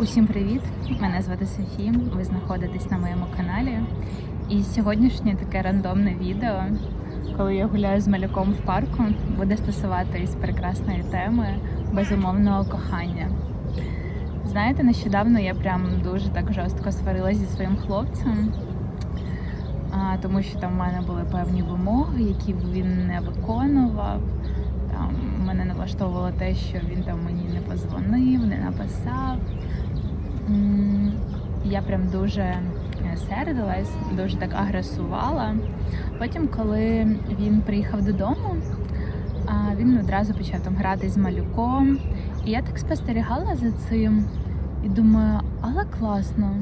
Усім привіт! Мене звати Софія. Ви знаходитесь на моєму каналі. І сьогоднішнє таке рандомне відео, коли я гуляю з малюком в парку, буде стосуватись прекрасної теми безумовного кохання. Знаєте, нещодавно я прям дуже так жорстко сварилася зі своїм хлопцем, тому що там в мене були певні вимоги, які він не виконував. Влаштовувало те, що він там мені не позвонив, не написав. Я прям дуже е, сердилась, дуже так агресувала. Потім, коли він приїхав додому, він одразу почав там грати з малюком. І я так спостерігала за цим і думаю, але класно.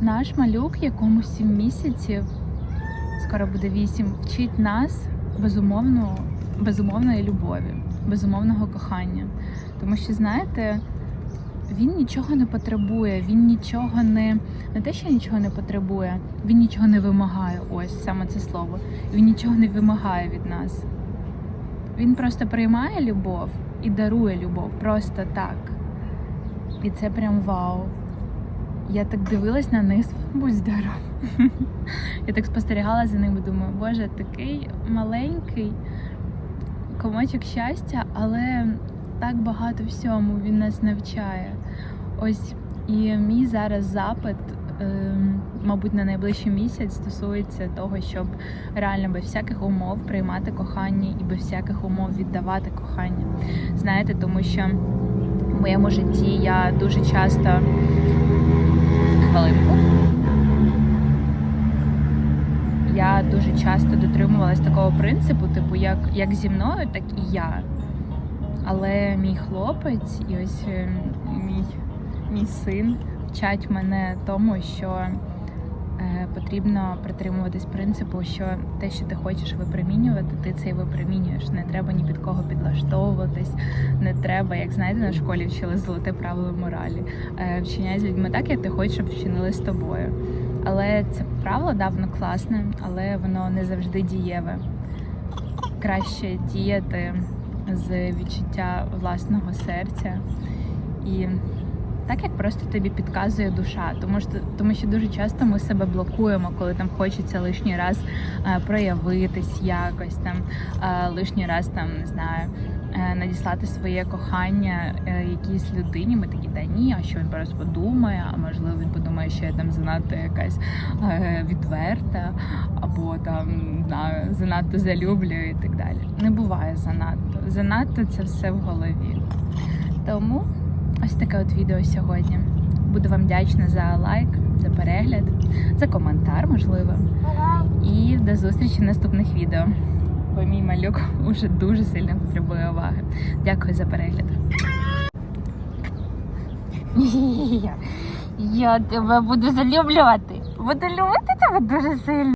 Наш малюк, якому 7 місяців, скоро буде 8, вчить нас безумовно, безумовної любові, безумовного кохання. Тому що, знаєте, він нічого не потребує, він нічого не не те, що нічого не потребує, він нічого не вимагає. Ось саме це слово. Він нічого не вимагає від нас. Він просто приймає любов і дарує любов просто так. І це прям вау. Я так дивилась на них, будь здоров. Я так спостерігала за ним і думаю, боже, такий маленький комочок щастя, але так багато всьому він нас навчає. Ось і мій зараз запит, ем, мабуть, на найближчий місяць стосується того, щоб реально без всяких умов приймати кохання і без всяких умов віддавати кохання. Знаєте, тому що в моєму житті я дуже часто часто дотримувалась такого принципу, типу, як, як зі мною, так і я. Але мій хлопець і ось е, мій, мій син вчать мене тому, що е, потрібно притримуватись принципу, що те, що ти хочеш випромінювати, ти це і випромінюєш. Не треба ні під кого підлаштовуватись, не треба, як знаєте, на школі вчили золоте правило моралі. Е, вчиняй з людьми так, як ти хочеш, щоб вчинили з тобою. Але це правило давно класне, але воно не завжди дієве. Краще діяти з відчуття власного серця і так, як просто тобі підказує душа, тому що тому що дуже часто ми себе блокуємо, коли там хочеться лишній раз е, проявитись якось там, е, лишній раз там не знаю. Е, Надіслати своє кохання е, якійсь людині, ми такі, да ні, а що він просто подумає, а можливо він подумає, що я там занадто якась е, відверта, або там знаю, занадто залюблюю і так далі. Не буває занадто. Занадто це все в голові. Тому ось таке от відео сьогодні. Буду вам вдячна за лайк, за перегляд, за коментар, можливо. І до зустрічі в наступних відео. Бо мій малюк уже дуже сильно потребує уваги. Дякую за перегляд. Я тебе буду залюблювати. Буду любити тебе дуже сильно.